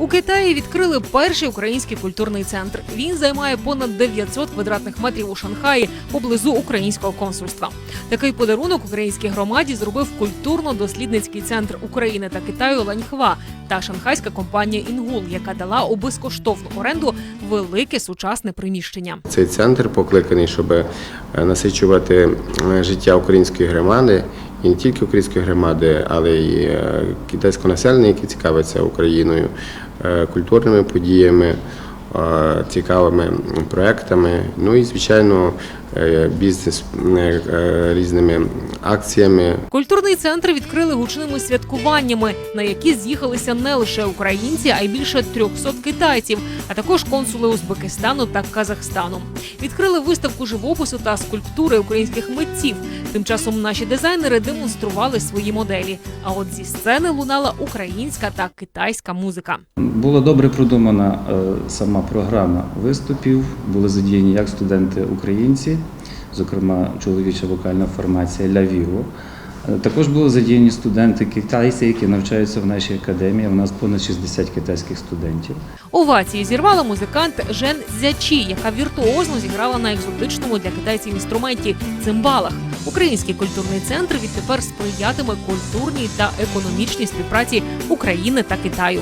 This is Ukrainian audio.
У Китаї відкрили перший український культурний центр. Він займає понад 900 квадратних метрів у Шанхаї поблизу українського консульства. Такий подарунок українській громаді зробив культурно-дослідницький центр України та Китаю Ланьхва та шанхайська компанія Інгул, яка дала у безкоштовну оренду велике сучасне приміщення. Цей центр покликаний, щоб е, насичувати е, життя української громади. І не тільки української громади, але й е, китайського населення, яке цікавиться Україною, е, культурними подіями, цікавими проектами. Ну і звичайно, е, бізнес е, е, різними акціями, Культурний центр відкрили гучними святкуваннями, на які з'їхалися не лише українці, а й більше 300 китайців, а також консули Узбекистану та Казахстану. Відкрили виставку живопису та скульптури українських митців. Тим часом наші дизайнери демонстрували свої моделі. А от зі сцени лунала українська та китайська музика. Була добре продумана е, сама програма виступів. Були задіяні як студенти українці, зокрема чоловіча вокальна формація Ля Віво. Е, Також були задіяні студенти китайці, які навчаються в нашій академії. У нас понад 60 китайських студентів. Овації зірвала музикант Жен Зячі, яка віртуозно зіграла на екзотичному для китайців інструменті цимбалах. Український культурний центр відтепер сприятиме культурній та економічній співпраці України та Китаю.